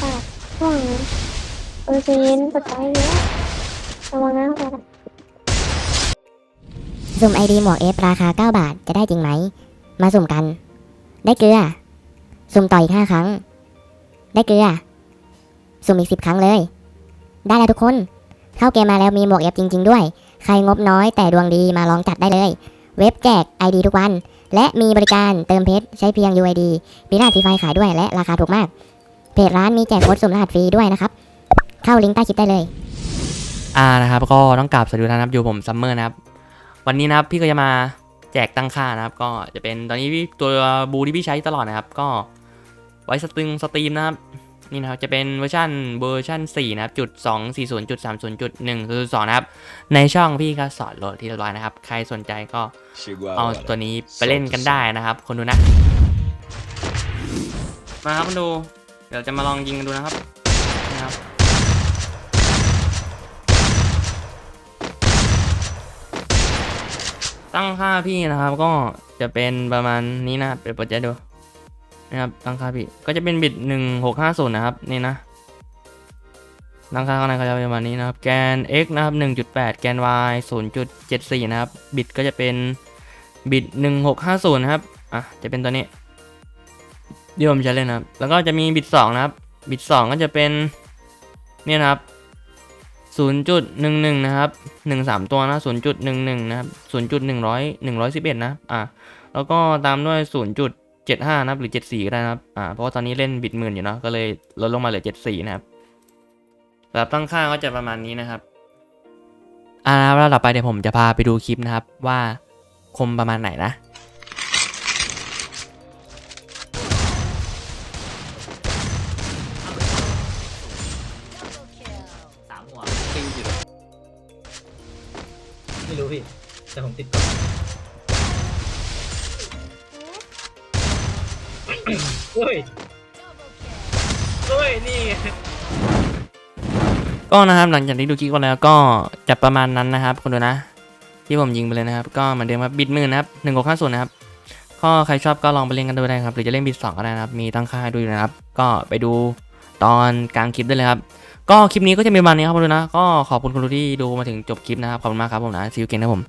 ปากช่วงเออใจนกดใจเยอะระวังนะก่อนสุ่มไอดีหมวกเอฟราคา 9 บาทจะได้จริงไหม มาสุ่มกัน ได้เกลือ สุ่มต่ออีก 5 ครั้ง ได้เกลือ สุ่มอีก 10 ครั้งเลย ได้แล้วทุกคน เข้าเกมมาแล้วมีหมวกเอฟจริง ๆ ด้วย ใครงบน้อยแต่ดวงดีมาลองจัดได้เลย เว็บแจก ID ทุกวัน และมีบริการเติมเพชรใช้เพียง UID มีรหัสฟรีไฟขายด้วยและราคาถูกมาก เพจร้านมีแจกโค้ดสุ่มรหัสฟรีด้วยนะครับ เข้าลิงก์ใต้คลิปได้เลย อ่านะครับ ก็ต้องกราบสวัสดีทุกท่านนะครับอยู่ผมซัมเมอร์นะครับ วันนี้นะครับพี่ก็จะมาแจกตั้งค่านะครับ ก็จะเป็นตอนนี้พี่ตัวบูที่พี่ใช้ตลอดนะครับ ก็ไว้สตรีมสตรีมนะครับนี่นะครับจะเป็นเวอร์ชันเวอร์ชัน4นะครับจุด2 4 0จุด3 0จุด1คือ2นะครับ ในช่องพี่ก็สอนโหลดที่เรียบร้อยนะครับ ใครสนใจก็ Chegou a เอา hora. ตัวนี้ไปเล่นกันได้นะครับคนดูนะ มาครับคนดูเดี๋ยวจะมาลองยิงกันดูนะครับนะครับตั้งค่าพี่นะครับก็จะเป็นประมาณนี้นะเดี๋ยวเปิดใจดูนะครับตั้งค่าพี่ก็จะเป็นบิตหนึ่งหกห้าศูนย์นะครับนี่นะตั้งค่าข้างในก็จะเป็นประมาณนี้นะครับแกน x นะครับหนึ่งจุดแปดแกน y ศูนย์จุดเจ็ดสี่นะครับบิตก็จะเป็นบิตหนึ่งหกห้าศูนย์นะครับอะจะเป็นตัวนี้ ที่ผมใช้เล่นนะครับ แล้วก็จะมีบิตสองนะครับ บิตสองก็จะเป็นเนี่ยนะครับศูนย์จุดหนึ่งหนึ่งนะครับหนึ่งสามตัวนะศูนย์จุดหนึ่งหนึ่งนะครับศูนย์จุดหนึ่งร้อยหนึ่งร้อยสิบเอ็ดนะอ่าแล้วก็ตามด้วยศูนย์จุดเจ็ดห้านะครับหรือเจ็ดสี่ก็ได้นะครับอ่าเพราะว่าตอนนี้เล่นบิดหมื่นอยู่เนาะก็เลยลดลงมาเหลือเจ็ดสี่นะครับแบบตั้งค่าก็จะประมาณนี้นะครับอ่าแล้วต่อไปเดี๋ยวผมจะพาไปดูคลิปนะครับว่าคมประมาณไหนนะ ไม่รู้พี่ แต่ผมติดก่อนเฮ้ยเฮ้ย นี่ก็นะครับหลังจากที่ดูคลิปกันแล้วก็จะประมาณนั้นนะครับคุณดูนะ ที่ผมยิงไปเลยนะครับ ก็เหมือนเดิมครับบิดมื่นะครับหนึ่งหกห้าศูนย์นะครับก็ใครชอบก็ลองไปเล่นกันดูได้ครับ หรือจะเล่นบิดสองก็ได้นะครับ มีตั้งค่าให้ดูอยู่นะครับ ก็ไปดูตอนกลางคลิปได้เลยครับ ก็คลิปนี้ก็จะมีประมาณนี้ครับผมนะ ก็ขอบคุณคุณดูที่ดูมาถึงจบคลิปนะครับ ขอบคุณมากครับผมนะซีอูเกนนะผม